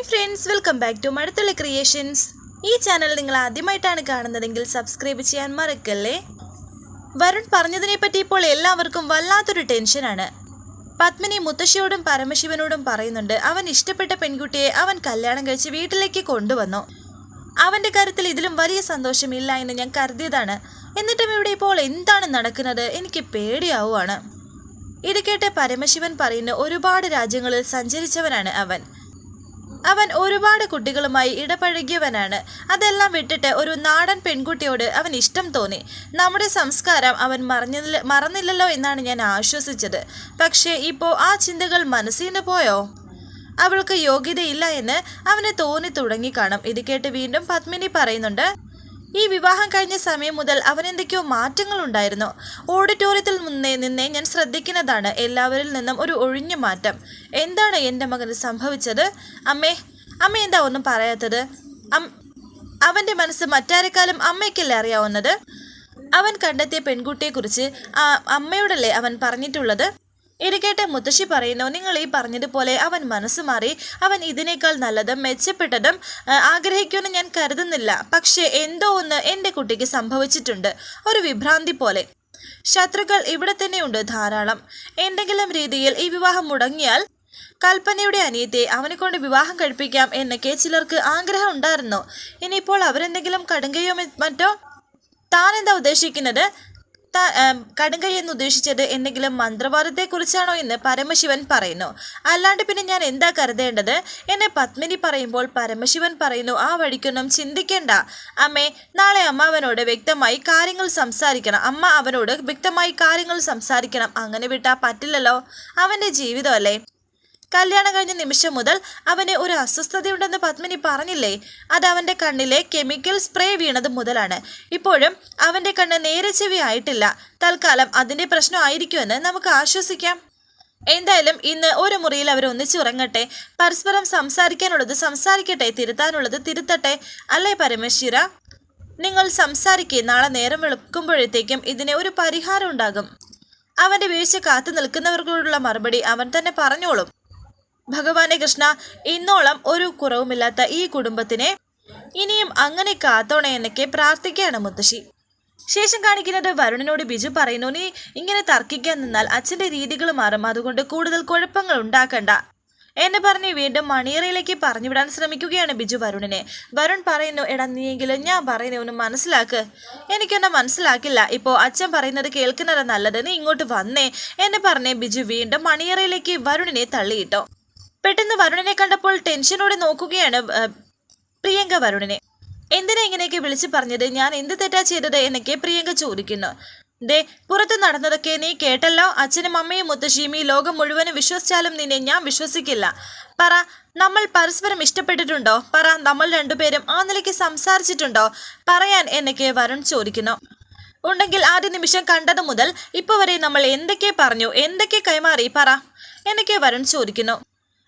Hi friends welcome back to Mazhathulli creations ഈ channel നിങ്ങൾ ആദ്യമായിട്ടാണ് കാണുന്നതെങ്കിൽ സബ്സ്ക്രൈബ് ചെയ്യാൻ മറക്കല്ലേ? വരുൺ പറഞ്ഞതിനെ പറ്റി ഇപ്പോൾ എല്ലാവർക്കും വല്ലാത്തൊരു ടെൻഷനാണ് പത്മിനി മുത്തശ്ശിയോടും പരമശിവനോടും പറയുന്നുണ്ട് അവൻ ഇഷ്ടപ്പെട്ട പെൺകുട്ടിയെ അവൻ കല്യാണം കഴിച്ച് വീട്ടിലേക്ക് കൊണ്ടുവന്നു. അവന്റെ കാര്യത്തിൽ ഇതിലും വലിയ സന്തോഷമില്ല എന്ന് ഞാൻ കരുതിയതാണ്. എന്നിട്ടും ഇവിടെ ഇപ്പോൾ എന്താണ് നടക്കുന്നത്? എനിക്ക് പേടിയാവുകയാണ് ഇത് കേട്ട് പരമശിവൻ പറയുന്ന ഒരുപാട് രാജ്യങ്ങളിൽ സഞ്ചരിച്ചവനാണ് അവൻ. അവൻ ഒരുപാട് കുട്ടികളുമായി ഇടപഴകിയവനാണ്. അതെല്ലാം വിട്ടിട്ട് ഒരു നാടൻ പെൺകുട്ടിയോട് അവൻ ഇഷ്ടം തോന്നി. നമ്മുടെ സംസ്കാരം അവൻ മറഞ്ഞില്ല മറന്നില്ലല്ലോ എന്നാണ് ഞാൻ ആശ്വസിച്ചത്. പക്ഷേ ഇപ്പോൾ ആ ചിന്തകൾ മനസ്സിൽ പോയോ? അവൾക്ക് യോഗ്യതയില്ല എന്ന് അവന് തോന്നി തുടങ്ങി കാണും. ഇത് കേട്ട് വീണ്ടും പത്മിനി പറയുന്നുണ്ട് ഈ വിവാഹം കഴിഞ്ഞ സമയം മുതൽ മാറ്റങ്ങൾ ഉണ്ടായിരുന്നു ഓഡിറ്റോറിയത്തിൽ മുന്നേ നിന്നേ ഞാൻ ശ്രദ്ധിക്കുന്നതാണ് എല്ലാവരിൽ നിന്നും ഒരു ഒഴിഞ്ഞ മാറ്റം. എന്താണ് എന്റെ മകന് സംഭവിച്ചത്? അമ്മേ അമ്മ എന്താ ഒന്നും പറയാത്തത്? അവന്റെ മനസ്സ് മറ്റാരെക്കാളും അമ്മയ്ക്കല്ലേ അറിയാവുന്നത്? അവൻ കണ്ടെത്തിയ പെൺകുട്ടിയെക്കുറിച്ച് അമ്മയോടല്ലേ അവൻ പറഞ്ഞിട്ടുള്ളത്? ഇത് കേട്ട് മുത്തശ്ശി പറയുന്നു നിങ്ങൾ ഈ പറഞ്ഞതുപോലെ അവൻ മനസ്സ് മാറി അവൻ ഇതിനേക്കാൾ നല്ലതും മെച്ചപ്പെട്ടതും ആഗ്രഹിക്കുമെന്ന് ഞാൻ കരുതുന്നില്ല. പക്ഷേ എന്തോ ഒന്ന് എന്റെ കുട്ടിക്ക് സംഭവിച്ചിട്ടുണ്ട് ഒരു വിഭ്രാന്തി പോലെ. ശത്രുക്കൾ ഇവിടെ തന്നെയുണ്ട് ധാരാളം. എന്തെങ്കിലും രീതിയിൽ ഈ വിവാഹം മുടങ്ങിയാൽ കൽപ്പനയുടെ അനിയത്തെ അവനെ കൊണ്ട് വിവാഹം കഴിപ്പിക്കാം എന്നൊക്കെ ചിലർക്ക് ആഗ്രഹം ഉണ്ടായിരുന്നു. ഇനിയിപ്പോൾ അവരെന്തെങ്കിലും കടുങ്കയോ മറ്റോ? താൻ എന്താ ഉദ്ദേശിക്കുന്നത്? കടുങ്കൈ എന്ന് ഉദ്ദേശിച്ചത് എന്തെങ്കിലും മന്ത്രവാദത്തെക്കുറിച്ചാണോ എന്ന് പരമശിവൻ പറയുന്നു. അല്ലാണ്ട് പിന്നെ ഞാൻ എന്താ കരുതേണ്ടത്? എന്നെ പത്മിനി പറയുമ്പോൾ പരമശിവൻ പറയുന്നു ആ വഴിക്കൊന്നും ചിന്തിക്കേണ്ട. അമ്മേ നാളെ അമ്മാവനോട് വ്യക്തമായി കാര്യങ്ങൾ സംസാരിക്കണം. അമ്മ അവനോട് വ്യക്തമായി കാര്യങ്ങൾ സംസാരിക്കണം. അങ്ങനെ വിട്ടാ പറ്റില്ലല്ലോ. അവന്റെ ജീവിതമല്ലേ? കല്യാണം കഴിഞ്ഞ നിമിഷം മുതൽ അവന് ഒരു അസ്വസ്ഥതയുണ്ടെന്ന് പത്മിനി പറഞ്ഞില്ലേ? അത് അവന്റെ കണ്ണിലെ കെമിക്കൽ സ്പ്രേ വീണത് മുതലാണ്. ഇപ്പോഴും അവന്റെ കണ്ണ് നേരെ ചെവി ആയിട്ടില്ല. തൽക്കാലം അതിന്റെ പ്രശ്നമായിരിക്കുമെന്ന് നമുക്ക് ആശ്വസിക്കാം. എന്തായാലും ഇന്ന് ഒരു മുറിയിൽ അവർ ഒന്നിച്ചുറങ്ങട്ടെ പരസ്പരം സംസാരിക്കാനുള്ളത് സംസാരിക്കട്ടെ. തിരുത്താനുള്ളത് തിരുത്തട്ടെ. അല്ലേ പരമേശ്വര? നിങ്ങൾ സംസാരിക്കേ. നാളെ നേരം വെളുക്കുമ്പോഴത്തേക്കും ഇതിന് ഒരു പരിഹാരം ഉണ്ടാകും. അവന്റെ വീഴ്ച കാത്തു നിൽക്കുന്നവർക്കോടുള്ള മറുപടി അവൻ തന്നെ പറഞ്ഞോളും. ഭഗവാനെ കൃഷ്ണ ഇന്നോളം ഒരു കുറവുമില്ലാത്ത ഈ കുടുംബത്തിനെ ഇനിയും അങ്ങനെ കാത്തോണേ എന്നൊക്കെ പ്രാർത്ഥിക്കുകയാണ് മുത്തശ്ശി. ശേഷം കാണിക്കുന്നത് വരുണനോട് ബിജു പറയുന്നു നീ ഇങ്ങനെ തർക്കിക്കാൻ നിന്നാൽ അച്ഛന്റെ രീതികൾ മാറും. അതുകൊണ്ട് കൂടുതൽ കുഴപ്പങ്ങൾ ഉണ്ടാക്കണ്ട. എന്ന് പറഞ്ഞ് വീണ്ടും മണിയറയിലേക്ക് പറഞ്ഞുവിടാൻ ശ്രമിക്കുകയാണ് ബിജു വരുണിനെ. വരുൺ പറയുന്നു എടാ നീയെങ്കിലും ഞാൻ പറയുന്നവനും മനസ്സിലാക്ക്. എനിക്കൊന്നും മനസ്സിലാക്കില്ല. ഇപ്പോൾ അച്ഛൻ പറയുന്നത് കേൾക്കുന്നത് നല്ലത്. നീ ഇങ്ങോട്ട് വന്നേ. എന്ന് പറഞ്ഞ് ബിജു വീണ്ടും മണിയറയിലേക്ക് വരുണിനെ തള്ളിയിട്ടോ. പെട്ടെന്ന് വരുണിനെ കണ്ടപ്പോൾ ടെൻഷനോടെ നോക്കുകയാണ് പ്രിയങ്ക വരുണിനെ. എന്തിനാ ഇങ്ങനെയൊക്കെ വിളിച്ചു പറഞ്ഞത്? ഞാൻ എന്ത് തെറ്റാ ചെയ്തത് എന്നൊക്കെ പ്രിയങ്ക ചോദിക്കുന്നു. ദേ പുറത്ത് നടന്നതൊക്കെ നീ കേട്ടല്ലോ? അച്ഛനും അമ്മയും മുത്തശ്ശിയും ഈ ലോകം മുഴുവനും വിശ്വസിച്ചാലും നിന്നെ ഞാൻ വിശ്വസിക്കില്ല. പറ നമ്മൾ പരസ്പരം ഇഷ്ടപ്പെട്ടിട്ടുണ്ടോ? പറ നമ്മൾ രണ്ടുപേരും ആ നിലയ്ക്ക് സംസാരിച്ചിട്ടുണ്ടോ? പറയാൻ എന്നൊക്കെ വരുൺ ചോദിക്കുന്നു. ഉണ്ടെങ്കിൽ ആദ്യ നിമിഷം കണ്ടത് മുതൽ ഇപ്പോൾ വരെ നമ്മൾ എന്തൊക്കെ പറഞ്ഞു എന്തൊക്കെ കൈമാറി പറ എന്നൊക്കെ വരുൺ ചോദിക്കുന്നു.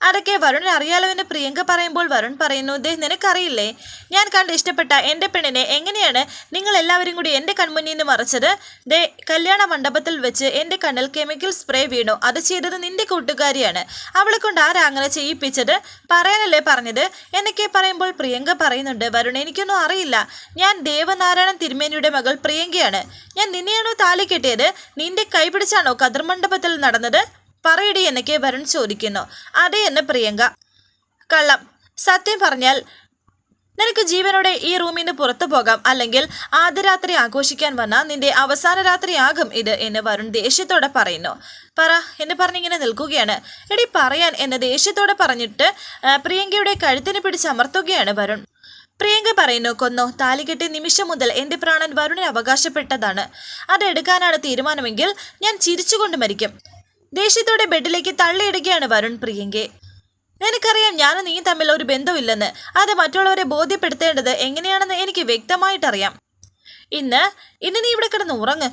അതൊക്കെ വരുണിന് അറിയാലോ എന്ന് പ്രിയങ്ക പറയുമ്പോൾ വരുൺ പറയുന്നു ദേ നിനക്കറിയില്ലേ? ഞാൻ കണ്ട് ഇഷ്ടപ്പെട്ട എന്റെ പെണ്ണിനെ എങ്ങനെയാണ് നിങ്ങൾ എല്ലാവരും കൂടി എന്റെ കൺമുന്നിൽ നിന്ന് മറച്ചത്? ദേ കല്യാണ മണ്ഡപത്തിൽ വെച്ച് എന്റെ കണ്ണിൽ കെമിക്കൽ സ്പ്രേ വീണു. അത് ചെയ്തത് നിന്റെ കൂട്ടുകാരിയാണ്. അവളെ കൊണ്ട് ആരാ അങ്ങനെ ചെയ്യിപ്പിച്ചത്? പറയാനല്ലേ പറഞ്ഞത്? എന്നൊക്കെ പറയുമ്പോൾ പ്രിയങ്ക പറയുന്നുണ്ട് വരുൺ എനിക്കൊന്നും അറിയില്ല. ഞാൻ ദേവനാരായണൻ തിരുമേനിയുടെ മകൾ പ്രിയങ്കയാണ്. ഞാൻ നിന്നെയാണോ താലി കെട്ടിയത്? നിന്റെ കൈപിടിച്ചാണോ കതിർമണ്ഡപത്തിൽ നടന്നത്? പറയടി എന്നൊക്കെ വരുൺ ചോദിക്കുന്നു. അതെ എന്ന് പ്രിയങ്ക. കള്ളം. സത്യം പറഞ്ഞാൽ നിനക്ക് ജീവനോടെ ഈ റൂമിൽ നിന്ന് പുറത്തു പോകാം. അല്ലെങ്കിൽ ആദ്യ രാത്രി ആഘോഷിക്കാൻ വന്ന നിന്റെ അവസാന രാത്രിയാകും ഇത് എന്ന് വരുൺ ദേഷ്യത്തോടെ പറയുന്നു. പറ എന്ന് പറഞ്ഞിങ്ങനെ നിൽക്കുകയാണ്. എടി പറയാൻ എന്ന് ദേഷ്യത്തോടെ പറഞ്ഞിട്ട് പ്രിയങ്കയുടെ കഴുത്തിന് പിടിച്ചമർത്തുകയാണ് വരുൺ. പ്രിയങ്ക പറയുന്നു കൊന്നോ താലികെട്ടി നിമിഷം മുതൽ എന്റെ പ്രാണൻ വരുണിന് അവകാശപ്പെട്ടതാണ്. അതെടുക്കാനാണ് തീരുമാനമെങ്കിൽ ഞാൻ ചിരിച്ചുകൊണ്ട് മരിക്കും. ദേഷ്യത്തോടെ ബെഡിലേക്ക് തള്ളിയിടുകയാണ് വരുൺ പ്രിയങ്കെ. നിനക്കറിയാം ഞാനും നീ തമ്മിൽ ഒരു ബന്ധമില്ലെന്ന്. അത് മറ്റുള്ളവരെ ബോധ്യപ്പെടുത്തേണ്ടത് എങ്ങനെയാണെന്ന് എനിക്ക് വ്യക്തമായിട്ടറിയാം. ഇന്ന് ഇന്ന് നീ ഇവിടെ കിടന്ന് ഉറങ്ങ്.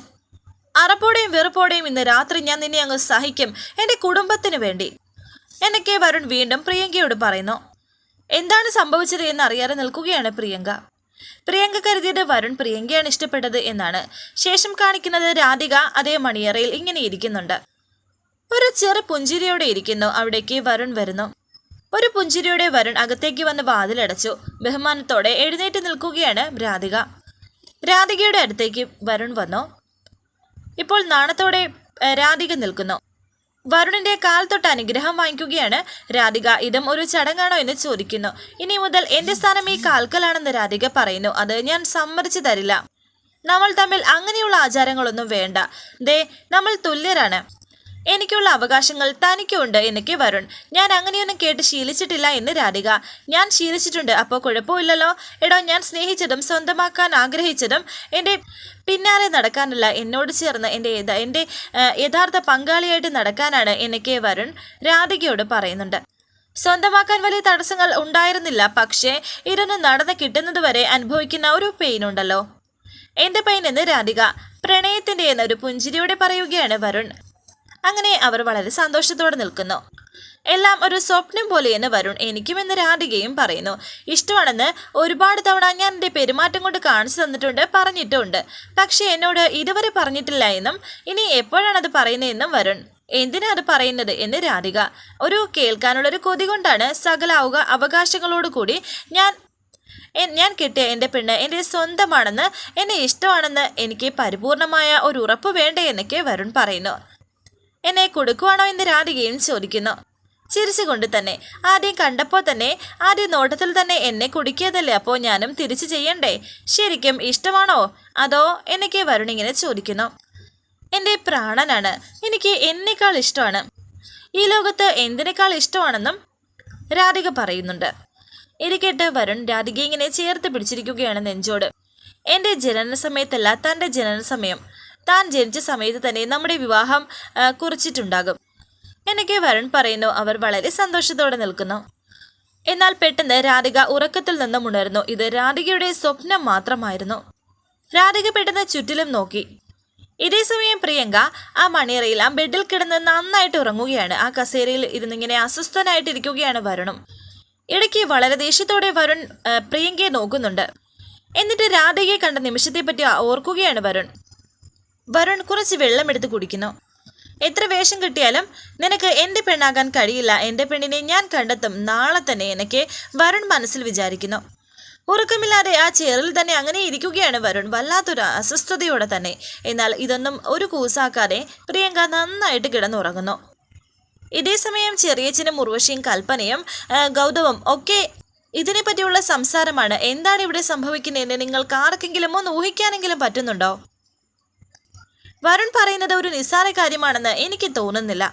അറപ്പോടെയും വെറുപ്പോടെയും ഇന്ന് രാത്രി ഞാൻ നിന്നെ അങ്ങ് സഹിക്കും. എന്റെ കുടുംബത്തിന് വേണ്ടി. എന്നൊക്കെ വരുൺ വീണ്ടും പ്രിയങ്കയോട് പറയുന്നു. എന്താണ് സംഭവിച്ചത് എന്ന് അറിയാതെ നിൽക്കുകയാണ് പ്രിയങ്ക. പ്രിയങ്ക കരുതിയത് വരുൺ പ്രിയങ്കയാണ് ഇഷ്ടപ്പെട്ടത് എന്നാണ്. ശേഷം കാണിക്കുന്നത് രാധിക അതേ മണിയറയിൽ ഇങ്ങനെ ഇരിക്കുന്നുണ്ട്. ഒരു ചെറു പുഞ്ചിരിയോടെ ഇരിക്കുന്നു. അവിടേക്ക് വരുൺ വരുന്നു. ഒരു പുഞ്ചിരിയോടെ വരുൺ അകത്തേക്ക് വന്ന് വാതിലടച്ചു. ബഹുമാനത്തോടെ എഴുന്നേറ്റ് നിൽക്കുകയാണ് രാധിക. രാധികയുടെ അടുത്തേക്ക് വരുൺ വന്നു. ഇപ്പോൾ നാണത്തോടെ രാധിക നിൽക്കുന്നു. വരുണിന്റെ കാൽ തൊട്ട് അനുഗ്രഹം വാങ്ങിക്കുകയാണ് രാധിക. ഇതും ഒരു ചടങ്ങാണോ എന്ന് ചോദിക്കുന്നു. ഇനി മുതൽ എന്റെ സ്ഥാനം ഈ കാൽക്കലാണെന്ന് രാധിക പറയുന്നു. അത് ഞാൻ സമ്മതിച്ചു തരില്ല. നമ്മൾ തമ്മിൽ അങ്ങനെയുള്ള ആചാരങ്ങളൊന്നും വേണ്ട. ദേ നമ്മൾ തുല്യരാണ്. എനിക്കുള്ള അവകാശങ്ങൾ തനിക്കുണ്ട് എന്നൊക്കെ വരുൺ. ഞാൻ അങ്ങനെയൊന്നും കേട്ട് ശീലിച്ചിട്ടില്ല എന്ന് രാധിക. ഞാൻ ശീലിച്ചിട്ടുണ്ട് അപ്പോൾ കുഴപ്പമില്ലല്ലോ. എടോ ഞാൻ സ്നേഹിച്ചതും സ്വന്തമാക്കാൻ ആഗ്രഹിച്ചതും എന്റെ പിന്നാലെ നടക്കാനല്ല എന്നോട് ചേർന്ന് എന്റെ എന്റെ യഥാർത്ഥ പങ്കാളിയായിട്ട് നടക്കാനാണ് എന്നൊക്കെ വരുൺ രാധികയോട് പറയുന്നുണ്ട്. സ്വന്തമാക്കാൻ വലിയ തടസ്സങ്ങൾ ഉണ്ടായിരുന്നില്ല പക്ഷേ ഇതൊന്ന് നടന്ന് കിട്ടുന്നതുവരെ അനുഭവിക്കുന്ന ഒരു പെയിൻ ഉണ്ടല്ലോ. എന്റെ പെയിൻ എന്ന് രാധിക പ്രണയത്തിന്റെ എന്നൊരു പുഞ്ചിരിയോടെ പറയുകയാണ് വരുൺ. അങ്ങനെ അവർ വളരെ സന്തോഷത്തോടെ നിൽക്കുന്നു. എല്ലാം ഒരു സ്വപ്നം പോലെയെന്ന് വരുൺ എനിക്കും എന്ന് രാധികയും പറയുന്നു. ഇഷ്ടമാണെന്ന് ഒരുപാട് തവണ ഞാൻ എന്റെ പെരുമാറ്റം കൊണ്ട് കാണിച്ചു തന്നിട്ടുണ്ട് പറഞ്ഞിട്ടുണ്ട്. പക്ഷേ എന്നോട് ഇതുവരെ പറഞ്ഞിട്ടില്ല എന്നും ഇനി എപ്പോഴാണത് പറയുന്നതെന്നും വരുൺ എന്തിനാ അത് പറയുന്നത് എന്ന് രാധിക. ഒരു കേൾക്കാനുള്ളൊരു കൊതി കൊണ്ടാണ് സകല അവകാ അവകാശങ്ങളോട് കൂടി ഞാൻ ഞാൻ കിട്ടിയ എന്റെ പെണ്ണ് എന്റെ സ്വന്തമാണെന്ന് എന്നെ ഇഷ്ടമാണെന്ന് എനിക്ക് പരിപൂർണമായ ഒരു ഉറപ്പ് വേണ്ടേ എന്നൊക്കെ വരുൺ പറയുന്നു. എന്നെ കൊടുക്കുവാണോ എന്ന് രാധികയും ചോദിക്കുന്നു. ചിരിച്ചുകൊണ്ട് തന്നെ ആദ്യം കണ്ടപ്പോൾ തന്നെ ആദ്യം നോട്ടത്തിൽ തന്നെ എന്നെ കുടിക്കിയതല്ലേ? അപ്പോൾ ഞാനും തിരിച്ചു ചെയ്യണ്ടേ? ശരിക്കും ഇഷ്ടമാണോ? അതോ? എനിക്ക് വരുണിങ്ങനെ ചോദിക്കുന്നു. എന്റെ പ്രാണനാണ്. എനിക്ക് എന്നേക്കാൾ ഇഷ്ടമാണ്. ഈ ലോകത്ത് എന്തിനേക്കാൾ ഇഷ്ടമാണെന്നും? രാധിക പറയുന്നുണ്ട്. ഇത് കേട്ട് വരുൺ രാധിക ഇങ്ങനെ ചേർത്ത് പിടിച്ചിരിക്കുകയാണ് നെഞ്ചോട്. എന്റെ ജനന സമയത്തല്ല തന്റെ ജനന സമയം താൻ ജനിച്ച സമയത്ത് തന്നെ നമ്മുടെ വിവാഹം കുറിച്ചിട്ടുണ്ടാകും. എന്നൊക്കെ വരുൺ പറയുന്നു. അവർ വളരെ സന്തോഷത്തോടെ നിൽക്കുന്നു. എന്നാൽ പെട്ടെന്ന് രാധിക ഉറക്കത്തിൽ നിന്നും ഉണർന്നു. ഇത് രാധികയുടെ സ്വപ്നം മാത്രമായിരുന്നു. രാധിക പെട്ടെന്ന് ചുറ്റിലും നോക്കി. ഇതേ സമയം പ്രിയങ്ക ആ മണിയറയിൽ ആ ബെഡിൽ കിടന്ന് നന്നായിട്ട് ഉറങ്ങുകയാണ്. ആ കസേരയിൽ ഇരുന്നിങ്ങനെ അസ്വസ്ഥനായിട്ടിരിക്കുകയാണ് വരുണും. ഇടയ്ക്ക് വളരെ ദേഷ്യത്തോടെ വരുൺ പ്രിയങ്കയെ നോക്കുന്നുണ്ട്. എന്നിട്ട് രാധികയെ കണ്ട നിമിഷത്തെപ്പറ്റി ഓർക്കുകയാണ് വരുൺ. വരുൺ കുറച്ച് വെള്ളമെടുത്ത് കുടിക്കുന്നു. എത്ര വേഷം കിട്ടിയാലും നിനക്ക് എന്റെ പെണ്ണാകാൻ കഴിയില്ല. എന്റെ പെണ്ണിനെ ഞാൻ കണ്ടെത്തും. നാളെ തന്നെ എനിക്ക് വരുൺ മനസ്സിൽ വിചാരിക്കുന്നു. ഉറക്കമില്ലാതെ ആ ചെയറിൽ തന്നെ അങ്ങനെ ഇരിക്കുകയാണ് വരുൺ. വല്ലാത്തൊരു അസ്വസ്ഥതയോടെ തന്നെ. എന്നാൽ ഇതൊന്നും ഒരു കൂസാക്കാതെ പ്രിയങ്ക നന്നായിട്ട് കിടന്നുറങ്ങുന്നു. ഇതേസമയം ചെറിയച്ചനും ഉർവശിയും കൽപ്പനയും ഗൗതവും ഒക്കെ ഇതിനെപ്പറ്റിയുള്ള സംസാരമാണ്. എന്താണ് ഇവിടെ സംഭവിക്കുന്നതെന്ന് നിങ്ങൾക്ക് ആർക്കെങ്കിലും ഒന്ന് ഊഹിക്കാനെങ്കിലും പറ്റുന്നുണ്ടോ? വരുൺ പറയുന്നത് ഒരു നിസ്സാര കാര്യമാണെന്ന് എനിക്ക് തോന്നുന്നില്ല.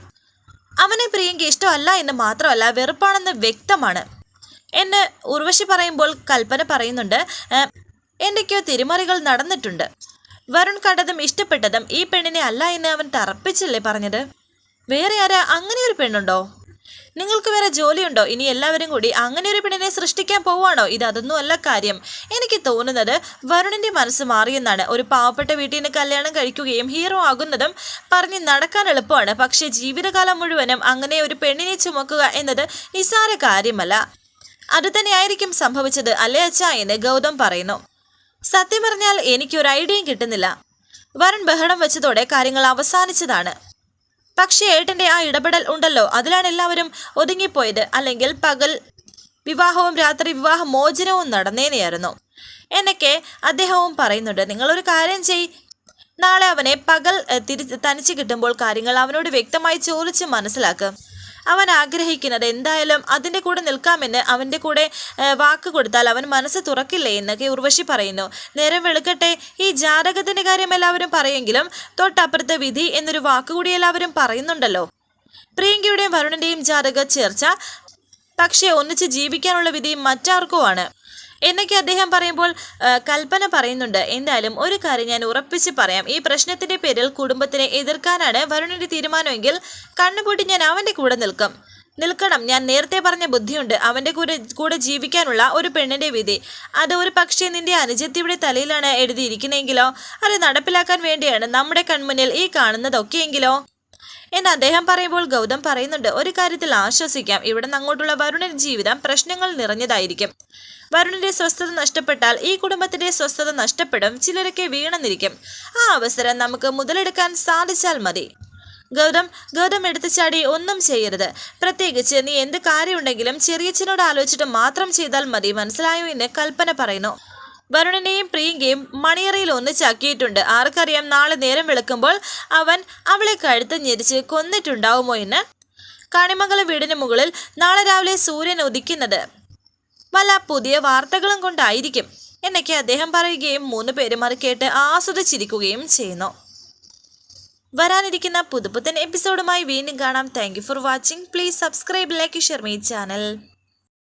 അവനെ പ്രിയങ്ക ഇഷ്ടമല്ല എന്ന് മാത്രമല്ല വെറുപ്പാണെന്ന് വ്യക്തമാണ്. എന്ന് ഉർവശി പറയുമ്പോൾ കൽപ്പന പറയുന്നുണ്ട് "ഏ, എന്തൊക്കെയോ തിരിമറികൾ നടന്നിട്ടുണ്ട്. വരുൺ കണ്ടതും ഇഷ്ടപ്പെട്ടതും ഈ പെണ്ണിനെ അല്ല എന്ന് അവൻ തറപ്പിച്ചില്ലേ പറഞ്ഞത്? വേറെ ആരാ? അങ്ങനെ ഒരു പെണ്ണുണ്ടോ? നിങ്ങൾക്ക് വേറെ ജോലിയുണ്ടോ? ഇനി എല്ലാവരും കൂടി അങ്ങനെ ഒരു പെണ്ണിനെ സൃഷ്ടിക്കാൻ പോവാണോ ഇത് അതൊന്നും അല്ല കാര്യം. എനിക്ക് തോന്നുന്നത് വരുണിന്റെ മനസ്സ് മാറിയെന്നാണ് ഒരു പാവപ്പെട്ട വീട്ടിൽ നിന്ന് കല്യാണം കഴിക്കുകയും ഹീറോ ആകുന്നതും പറഞ്ഞ് നടക്കാൻ എളുപ്പമാണ്. പക്ഷേ ജീവിതകാലം മുഴുവനും അങ്ങനെ ഒരു പെണ്ണിനെ ചുമക്കുക എന്നത് നിസ്സാര കാര്യമല്ല. അതുതന്നെയായിരിക്കും സംഭവിച്ചത് അല്ലേ അച്ഛ എന്ന് ഗൗതം പറയുന്നു. സത്യം പറഞ്ഞാൽ എനിക്കൊരു ഐഡിയയും കിട്ടുന്നില്ല. വരുൺ ബഹളം വെച്ചതോടെ കാര്യങ്ങൾ അവസാനിച്ചതാണ്. പക്ഷേ ഏട്ടന്റെ ആ ഇടപെടൽ ഉണ്ടല്ലോ. അതിലാണ് എല്ലാവരും ഒതുങ്ങിപ്പോയത്. അല്ലെങ്കിൽ പകൽ വിവാഹവും രാത്രി വിവാഹ മോചനവും നടന്നേനെയായിരുന്നു. എന്നൊക്കെ അദ്ദേഹവും പറയുന്നുണ്ട്. നിങ്ങളൊരു കാര്യം ചെയ്. നാളെ അവനെ പകൽ തിരി തനിച്ച് കിട്ടുമ്പോൾ കാര്യങ്ങൾ അവനോട് വ്യക്തമായി ചോദിച്ച് മനസ്സിലാക്കും. അവൻ ആഗ്രഹിക്കുന്നത് എന്തായാലും അതിന്റെ കൂടെ നിൽക്കാമെന്ന് അവന്റെ കൂടെ വാക്ക് കൊടുത്താൽ അവൻ മനസ്സ് തുറക്കില്ലേ എന്നൊക്കെ ഉർവശി പറയുന്നു. നേരം വെളുക്കട്ടെ ഈ ജാതകത്തിന്റെ കാര്യം എല്ലാവരും പറയെങ്കിലും തൊട്ടപ്പുറത്തെ വിധി എന്നൊരു വാക്കുകൂടി എല്ലാവരും പറയുന്നുണ്ടല്ലോ. പ്രിയങ്കയുടെയും വരുണിന്റെയും ജാതക ചേർച്ച പക്ഷേ ഒന്നിച്ച് ജീവിക്കാനുള്ള വിധി മറ്റാർക്കുമാണ്. എന്നൊക്കെ അദ്ദേഹം പറയുമ്പോൾ കൽപ്പന പറയുന്നുണ്ട്. എന്തായാലും ഒരു കാര്യം ഞാൻ ഉറപ്പിച്ച് പറയാം. ഈ പ്രശ്നത്തിന്റെ പേരിൽ കുടുംബത്തിനെ എതിർക്കാനാണ് വരുണിന്റെ തീരുമാനമെങ്കിൽ കണ്ണുപൂട്ടി ഞാൻ അവന്റെ കൂടെ നിൽക്കും. നിൽക്കണം. ഞാൻ നേരത്തെ പറഞ്ഞ ബുദ്ധിയുണ്ട്. അവന്റെ കൂടെ കൂടെ ജീവിക്കാനുള്ള ഒരു പെണ്ണിന്റെ വിധി. അത് ഒരു പക്ഷേ നിന്റെ അനുജത്തിയുടെ തലയിലാണ് എഴുതിയിരിക്കുന്നതെങ്കിലോ അത് നടപ്പിലാക്കാൻ വേണ്ടിയാണ് നമ്മുടെ കൺമുന്നിൽ ഈ കാണുന്നതൊക്കെയെങ്കിലോ. എന്ന് അദ്ദേഹം പറയുമ്പോൾ ഗൗതം പറയുന്നുണ്ട് ഒരു കാര്യത്തിൽ ആശ്വസിക്കാം. ഇവിടെ അങ്ങോട്ടുള്ള വരുണൻ ജീവിതം പ്രശ്നങ്ങൾ നിറഞ്ഞതായിരിക്കും. വരുണിന്റെ സ്വസ്ഥത നഷ്ടപ്പെട്ടാൽ ഈ കുടുംബത്തിന്റെ സ്വസ്ഥത നഷ്ടപ്പെടും. ചിലരൊക്കെ വീണെന്നിരിക്കും ആ അവസരം നമുക്ക് മുതലെടുക്കാൻ സാധിച്ചാൽ മതി. ഗൗതം ഗൗതം എടുത്തു ചാടി ഒന്നും ചെയ്യരുത്. പ്രത്യേകിച്ച് നീ എന്ത് കാര്യമുണ്ടെങ്കിലും ചെറിയച്ഛനോട് ആലോചിച്ചിട്ട് മാത്രം ചെയ്താൽ മതി. മനസ്സിലായോ? എന്ന് കൽപ്പന പറയുന്നു. വരുണിനെയും പ്രിയങ്കയും മണിയറയിൽ ഒന്നിച്ചാക്കിയിട്ടുണ്ട്. ആർക്കറിയാം നാളെ നേരം വിളക്കുമ്പോൾ അവൻ അവളെ കഴുത്ത് ഞെരിച്ച് കൊന്നിട്ടുണ്ടാവുമോ എന്ന്. കണിമംഗല വീടിന് മുകളിൽ നാളെ രാവിലെ സൂര്യൻ ഉദിക്കുന്നത്. വല്ല പുതിയ വാർത്തകളും കൊണ്ടായിരിക്കും എന്നൊക്കെ അദ്ദേഹം പറയുകയും മൂന്ന് പേരും അത് കേട്ട് ആസ്വദിച്ചിരിക്കുകയും ചെയ്യുന്നു. വരാനിരിക്കുന്ന പുതുപുത്തൻ എപ്പിസോഡുമായി വീണ്ടും കാണാം. Thank for watching please subscribe like share my channel